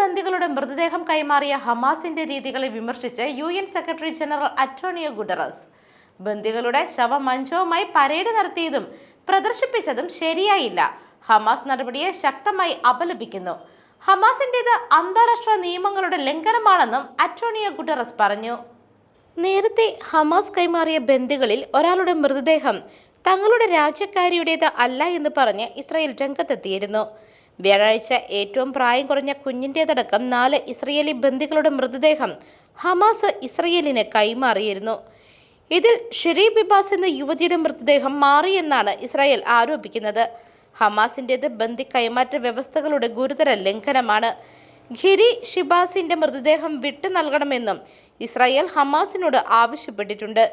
ബന്ദികളുടെ മൃതദേഹം കൈമാറിയ ഹമാസിന്റെ രീതികളെ വിമർശിച്ച് U N secretary general Antonio Guterres ബന്ദികളുടെ ശവമഞ്ചവുമായി പരേഡ് നടത്തിയതും പ്രദർശിപ്പിച്ചതും ശരിയായില്ല. ഹമാസ് നടപടിയെ ശക്തമായി അപലപിക്കുന്നു. ഹമാസിന്റേത് അന്താരാഷ്ട്ര നിയമങ്ങളുടെ ലംഘനമാണെന്നും അറ്റോണിയോ ഗുഡറസ് പറഞ്ഞു. നേരത്തെ ഹമാസ് കൈമാറിയ ബന്ദികളിൽ ഒരാളുടെ മൃതദേഹം തങ്ങളുടെ രാജ്യക്കാരിയുടേത് അല്ല എന്ന് പറഞ്ഞ് ഇസ്രായേൽ രംഗത്തെത്തിയിരുന്നു. വ്യാഴാഴ്ച ഏറ്റവും പ്രായം കുറഞ്ഞ കുഞ്ഞിന്റേതടക്കം നാല് ഇസ്രയേലി ബന്ദികളുടെ മൃതദേഹം ഹമാസ് ഇസ്രയേലിന് കൈമാറിയിരുന്നു. ഇതിൽ ഷെരീ ബിബാസ് എന്ന യുവതിയുടെ മൃതദേഹം മാറിയെന്നാണ് ഇസ്രായേൽ ആരോപിക്കുന്നത്. ഹമാസിന്റേത് ബന്ദി കൈമാറ്റ വ്യവസ്ഥകളുടെ ഗുരുതര ലംഘനമാണ്. ഖിരി ഷിബാസിന്റെ മൃതദേഹം വിട്ടു നൽകണമെന്നും ഇസ്രായേൽ ഹമാസിനോട് ആവശ്യപ്പെട്ടിട്ടുണ്ട്.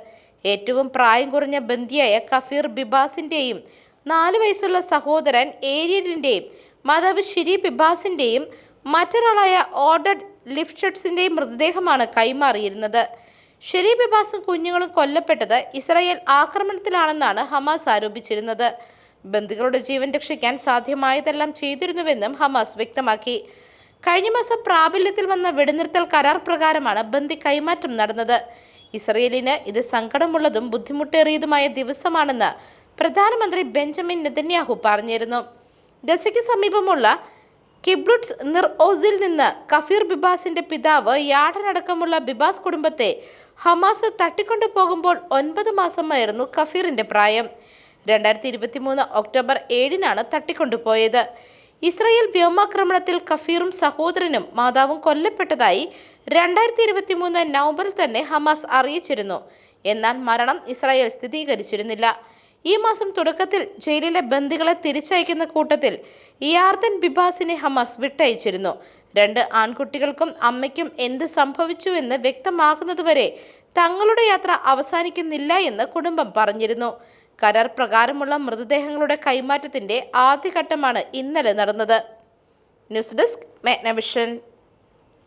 ഏറ്റവും പ്രായം കുറഞ്ഞ ബന്ദിയായ കഫീർ ബിബാസിന്റെയും നാല് വയസ്സുള്ള സഹോദരൻ ഏരിയലിന്റെയും മാതാവ് ഷിരി ബിബാസിന്റെയും മറ്റൊരാളായ ഓർഡർ ലിഫ്റ്റഡ്സിന്റെയും മൃതദേഹമാണ് കൈമാറിയിരുന്നത്. ഷെരി ബിബാസും കുഞ്ഞുങ്ങളും കൊല്ലപ്പെട്ടത് ഇസ്രായേൽ ആക്രമണത്തിലാണെന്നാണ് ഹമാസ് ആരോപിച്ചിരുന്നത്. ബന്ധുക്കളുടെ ജീവൻ രക്ഷിക്കാൻ സാധ്യമായതെല്ലാം ചെയ്തിരുന്നുവെന്നും ഹമാസ് വ്യക്തമാക്കി. കഴിഞ്ഞ മാസം പ്രാബല്യത്തിൽ വന്ന വെടിനിർത്തൽ കരാർ പ്രകാരമാണ് ബന്ദി കൈമാറ്റം നടന്നത്. ഇസ്രയേലിന് ഇത് സങ്കടമുള്ളതും ബുദ്ധിമുട്ടേറിയതുമായ ദിവസമാണെന്ന് പ്രധാനമന്ത്രി ബെഞ്ചമിൻ നെതന്യാഹു പറഞ്ഞിരുന്നു. ഗസയ്ക്ക് സമീപമുള്ള കിബ്ലുട്സ് നിർ ഓസിൽ നിന്ന് കഫീർ ബിബാസിന്റെ പിതാവ് യാടനടക്കമുള്ള ബിബാസ് കുടുംബത്തെ ഹമാസ് തട്ടിക്കൊണ്ടു പോകുമ്പോൾ ഒൻപത് മാസമായിരുന്നു കഫീറിന്റെ പ്രായം. രണ്ടായിരത്തി ഇരുപത്തി മൂന്ന് ഒക്ടോബർ ഏഴിനാണ് തട്ടിക്കൊണ്ടുപോയത്. ഇസ്രായേൽ വ്യോമാക്രമണത്തിൽ കഫീറും സഹോദരനും മാതാവും കൊല്ലപ്പെട്ടതായി രണ്ടായിരത്തി ഇരുപത്തി മൂന്ന് നവംബറിൽ തന്നെ ഹമാസ് അറിയിച്ചിരുന്നു. എന്നാൽ മരണം ഇസ്രായേൽ സ്ഥിരീകരിച്ചിരുന്നില്ല. ഈ മാസം തുടക്കത്തിൽ ജയിലിലെ ബന്ദികളെ തിരിച്ചയക്കുന്ന കൂട്ടത്തിൽ ഇയാർദൻ ബിബാസിനെ ഹമാസ് വിട്ടയച്ചിരുന്നു. രണ്ട് ആൺകുട്ടികൾക്കും അമ്മയ്ക്കും എന്ത് സംഭവിച്ചുവെന്ന് വ്യക്തമാകുന്നതുവരെ തങ്ങളുടെ യാത്ര അവസാനിക്കുന്നില്ല എന്ന് കുടുംബം പറഞ്ഞിരുന്നു. കരാർ പ്രകാരമുള്ള മൃതദേഹങ്ങളുടെ കൈമാറ്റത്തിന്റെ ആദ്യഘട്ടമാണ് ഇന്നലെ നടന്നത്. News desk Magna Vision.